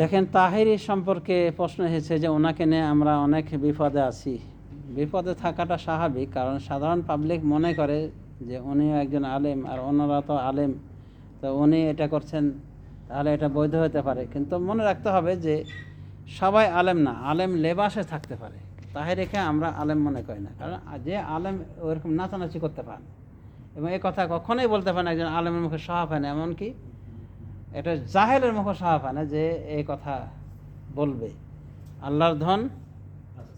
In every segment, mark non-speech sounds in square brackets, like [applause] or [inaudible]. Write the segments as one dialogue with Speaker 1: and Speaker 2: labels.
Speaker 1: দেখেন তাহিরি সম্পর্কে প্রশ্ন এসেছে যে ওনাকে নিয়ে আমরা অনেক বিপদে আছি। বিপদে থাকাটা স্বাভাবিক, কারণ সাধারণ পাবলিক মনে করে যে উনিও একজন আলেম আর অন্যরা তো আলেম। তো উনি এটা করছেন, তাহলে এটা বৈধ হতে পারে। কিন্তু মনে রাখতে হবে যে সবাই আলেম না, আলেম লেবাসে থাকতে পারে। তাহিরিকে আমরা আলেম মনে করি না, কারণ যে আলেম ওরকম নাচানাচি করতে পারেন এবং এই কথা কখনোই বলতে পারেন একজন আলেমের মুখে সহাব হয় না। এমনকি এটা জাহেলের মুখ সাহাব হয় না যে এই কথা বলবে। আল্লাহর ধন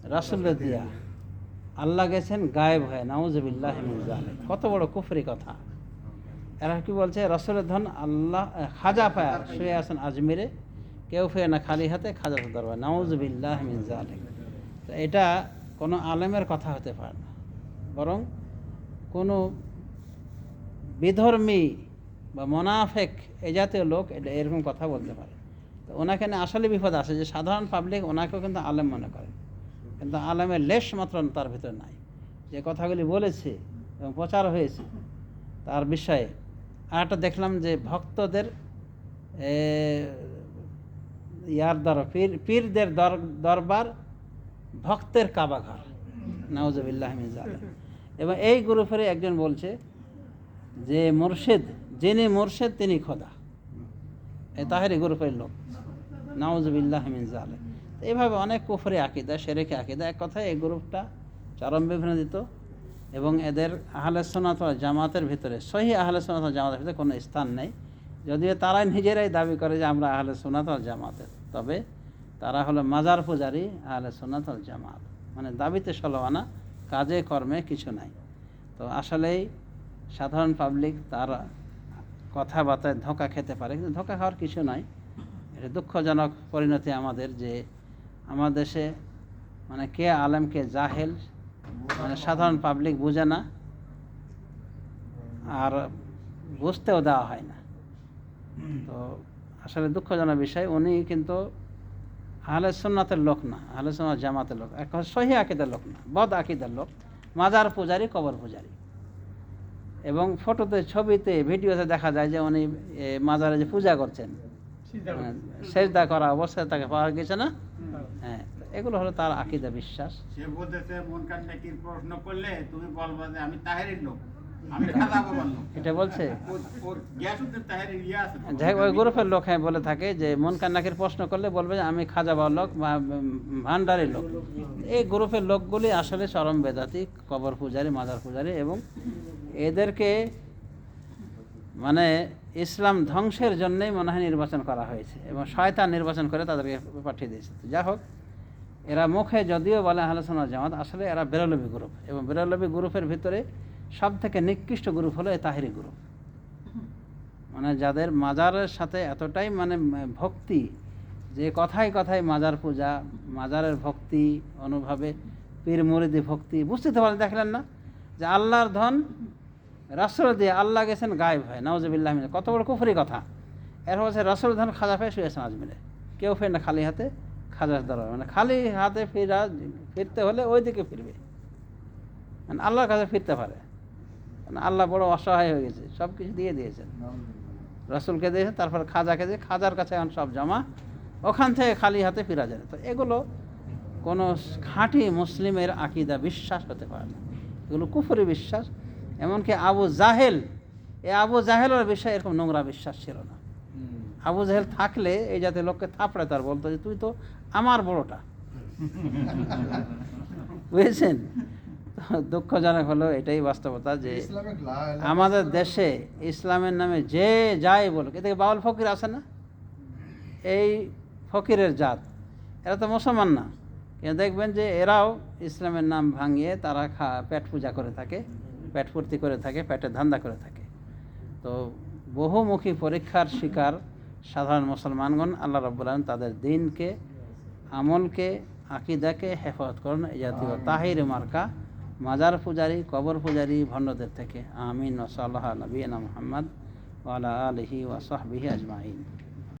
Speaker 1: রাসুলের দিয়া। আল্লাহ গেছেন গায়েব হয়ে নাউজবিল্লাহ কত বড় কুফরি কথা। এরা কি বলছে রসুলের ধন আল্লাহ খাজা পায়া শুয়ে আছেন আজমিরে। কেউ ফেরে না খালি হাতে খাজা দরবার। নাউজবিল্লাহ জালে তো এটা কোনো আলেমের কথা হতে পারে না। বরং কোনো বিধর্মী বা মোনাফেক এই জাতীয় লোক এটা এরকম কথা বলতে পারে। তো ওনাকে নিয়ে আসলে বিপদ আছে যে সাধারণ পাবলিক ওনাকেও কিন্তু আলেম মনে করে। কিন্তু আলেমের লেশ মাত্র তার ভিতরে নাই। যে কথাগুলি বলেছে এবং প্রচার হয়েছে, তার বিষয়ে আর একটা দেখলাম যে ভক্তদের ইয়ার দর পীর, পীরদের দর, দরবার ভক্তের কাবাঘর। নওয়াজবিল্লাহ এবং এই গ্রুপের একজন বলছে যে মুর্শিদ যিনি মুর্শিদ, তিনি খোদা। এ তাহের গ্রুপের লোক। নাউজবিল্লাহ মিন জালে তো এইভাবে অনেক কুফরে আকিদা সেরেকে আকিদা। এক কথায় এই গ্রুপটা চরম বিভ্রান্তিত এবং এদের আহলে সোনাত জামাতের ভিতরে, সহি আহলে সোনাত জামাতের ভিতরে কোনো স্থান নেই। যদিও তারাই নিজেরাই দাবি করে যে আমরা আহলে সোনাত জামাতের। তবে তারা হলো মাজার পূজারি, আহলে সোনাত জামাত। মানে দাবিতে সলমানা কাজে কর্মে কিছু নাই। তো আসলেই সাধারণ পাবলিক তার কথাবার্তায় ধোকা খেতে পারে, কিন্তু ধোকা খাওয়ার কিছু নাই। এটা দুঃখজনক পরিণতি আমাদের যে আমার দেশে মানে কে আলেম, কে জাহেল মানে সাধারণ পাবলিক বুঝে না আর বুঝতেও দেওয়া হয় না। তো আসলে দুঃখজনক বিষয়, উনি কিন্তু আহলে লোক না, আহলে জামাতের লোক, এক সহি আকিদের লোক না, বদ আকিদের লোক, মাজার পূজারি, কবর পূজারি। এবং ফটোতে ছবিতে ভিডিওতে দেখা যায় যে উনি মাজারে যে পূজা করছেন। সেজদা করা অবস্থায় তাকে পাওয়া গেছে না? হ্যাঁ এগুলো হলো তার আকিদা বিশ্বাস।
Speaker 2: সে বলতেছে মন কান প্রশ্ন করলে তুমি বলবা যে আমি তাহেরের লোক। আমি খাজা বাবার লোক।
Speaker 1: এটা বলছে?
Speaker 2: ইয়ে।
Speaker 1: যাই ওই গ্রুপের লোক হ্যাঁ বলে থাকে যে মন কান্নাকের প্রশ্ন করলে বলবে যে আমি খাজা বাবার লোক বা ভান্ডারের লোক। এই গ্রুপের লোকগুলি আসলে চরম বেদাতি কবর পূজারি মাজার পূজারি এবং এদেরকে মানে ইসলাম ধ্বংসের জন্যই মনে হয় নির্বাচন করা হয়েছে এবং শয়তান নির্বাচন করে তাদেরকে পাঠিয়ে দিয়েছে। যা হোক, এরা মুখে যদিও বলে আলোচনা জামাত, আসলে এরা বেরলবি গ্রুপ এবং বেরলবি গ্রুপের ভিতরে সব থেকে নিকৃষ্ট গ্রুপ হলো এই তাহিরি গ্রুপ মানে যাদের মাজারের সাথে এতটাই মানে ভক্তি যে কথায় কথায় মাজার পূজা, মাজারের ভক্তি, অনুভাবে পীর মুরিদি ভক্তি, বুঝতে তো পারেন দেখলেন না? যে আল্লাহর ধন রাসুল দিয়ে আল্লাহ গেছেন গায়েব হয় নওয়াজবিল্লাহ মিলে কত বড় কুফুরি কথা। এর হচ্ছে রাসুল ধন খাজা পেয়ে শুয়েছেন আজমিরে। কেউ ফের না, খালি হাতে খাজার দরবার মানে খালি হাতে ফিরা, ফিরতে হলে ওই দিকে ফিরবে। মানে আল্লাহর কাছে ফিরতে পারে। মানে আল্লাহ বড় অসহায় হয়ে গেছে সব কিছু দিয়ে দিয়েছেন। রসুলকে দিয়েছে তারপর খাজাকে দিয়ে, খাজার কাছে এখন সব জমা। ওখান থেকে খালি হাতে ফিরা যায়। তো এগুলো কোনো খাঁটি মুসলিমের আকিদা, বিশ্বাস হতে পারে না। এগুলো কুফরি বিশ্বাস। এমনকি আবু জাহেল এ আবু জাহেলের বিষয়ে এরকম নোংরা বিশ্বাস ছিল না। আবু জাহেল থাকলে এই জাতীয় লোককে থাপড়ে তার বলতো যে তুই তো আমার বড়টা। [laughs] বুঝেছেন? দুঃখজনক হলো এটাই বাস্তবতা যে আমাদের দেশে ইসলামের নামে যে যাই বলুক এদিকে বাউল ফকির আছে না? এই ফকিরের জাত এরা তো মুসলমান না। কিন্তু দেখবেন যে এরাও ইসলামের নাম ভাঙিয়ে তারা খা পেট পূজা করে থাকে। পেট ফুর্তি করে থাকে পেটের ধান্দা করে থাকে। তো বহুমুখী পরীক্ষার শিকার সাধারণ মুসলমানগণ আল্লাহ রব্বুল আলম তাদের দিনকে আমলকে আকিদাকে হেফাজত করেন। এই জাতীয় তাহির মার্কা মাজার পূজারি কবর পূজারি ভণ্ডদের থেকে। আমিন। ওসল্লাহ নবীনা মোহাম্মদ ওয়ালা আলহি ওয়াসাহবিহি আজমাইন।